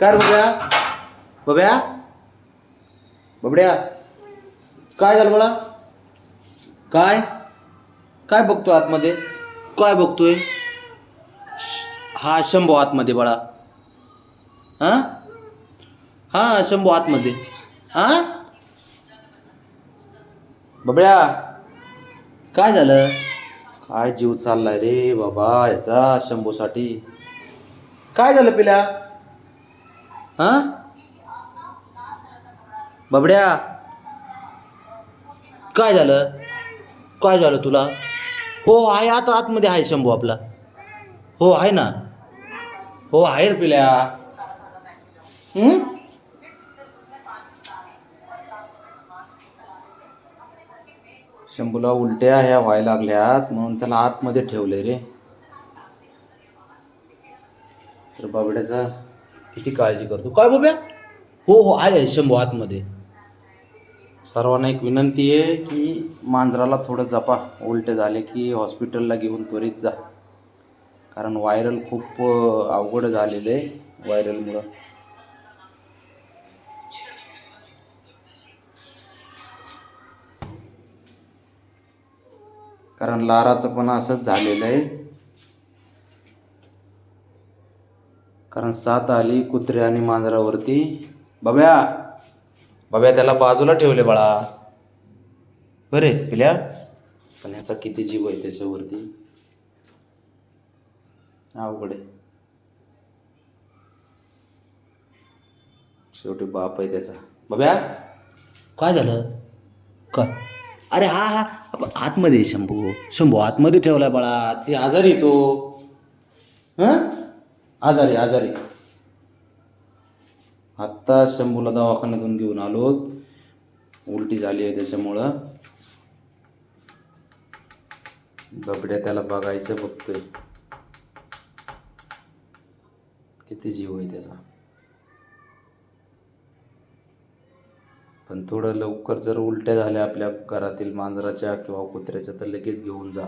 काय रे बब्या बब्या बबड्या? काय झालं बाळा? काय? काय बघतोय आतमध्ये? काय बघतोय? हा शंभू आतमध्ये बाळा. हां? हां शंभू आतमध्ये. हां? बबड्या काय झालं? काय जीव चाललाय रे बाबा याचा शंभूसाठी. काय झालं पिल्या? हां? बबड्या. काय झालं? काय झालं तुला? हो आहे आता आतमध्ये आहे शंभू आपला. हो आहे ना? हो आहे रे पिल्या. शंभूला उलट्या ह्या व्हायला लागल्यात म्हणून त्याला आतमध्ये ठेवले रे. तर बाबड्याचा किती काळजी करतो? काय बोब्या? हो हो आहे शंभू आतमध्ये. सर्वांना एक विनंती आहे की मांजराला थोडं जपा. उलटे झाले की हॉस्पिटलला घेऊन त्वरित जा. कारण व्हायरल खूप अवघड झालेलं आहे व्हायरलमुळं. कारण लाराचं पण असंच झालेलं आहे. कारण सात आली कुत्रे आणि मांजरावरती. बब्या बब्या त्याला बाजूला ठेवले बाळा. हो बरे पिल्या? पण ह्याचा किती जीव आहे त्याच्यावरती? अवघड आहे. शेवटी बाप आहे त्याचा. बब्या? काय झालं? काय? अरे हा हा. आतमध्ये शंभू. शंभू आतमध्ये ठेवला बाळा. ते आजारी येतो तो. हां? आजारी आजारी. आत्ता शंभूला दवाखान्यातून घेऊन आलो उलटी झाली आहे त्याच्यामुळं. बबड्या त्याला बघायचं बघतोय. किती जीव आहे त्याचा. पण थोडं लवकर जर उलट्या झाल्या आपल्या घरातील मांजराच्या किंवा कुत्र्याच्या तर लगेच घेऊन जा.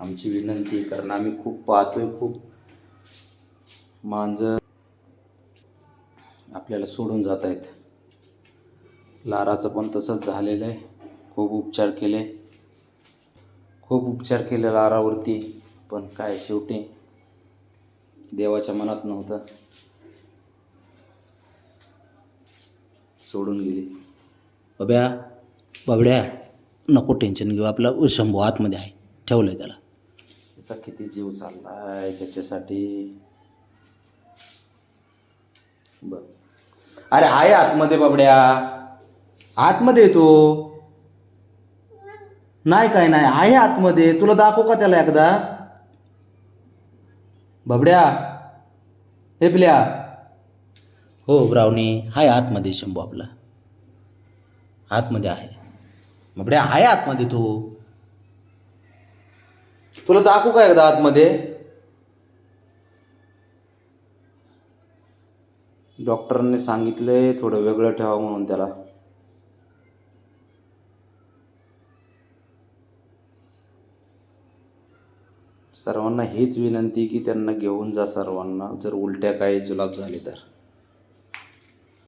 आमची विनंती कारण आम्ही खूप पाहतोय खूप मांजर आपल्याला सोडून जात आहेत. लाराचं पण तसंच झालेलं आहे. खूप उपचार केले. खूप उपचार केले लारावरती पण काय शेवटी? देवाच्या मनात नव्हतं. सोडून गेली. बब्या बबड्या नको टेन्शन घेऊ. आपला शंभू आतमध्ये आहे. ठेवलं आहे त्याला. त्याचा किती जीव चाललाय त्याच्यासाठी? बर. अरे आहे आतमध्ये बाबड्या. आतमध्ये तो? नाही काय नाही आहे आतमध्ये. तुला दाखवू का त्याला एकदा? बबड्या. हे हो ब्रावणी हाय आतमध्ये शंभू आपला. आतमध्ये आहे. बबड्या आहे आतमध्ये तू. तुला दाखवू का एकदा आतमध्ये? डॉक्टरांनी सांगितलं आहे थोडं वेगळं ठेवा म्हणून त्याला. सर्वांना हीच विनंती की त्यांना घेऊन जा सर्वांना जर उलट्या काही जुलाब झाले तर.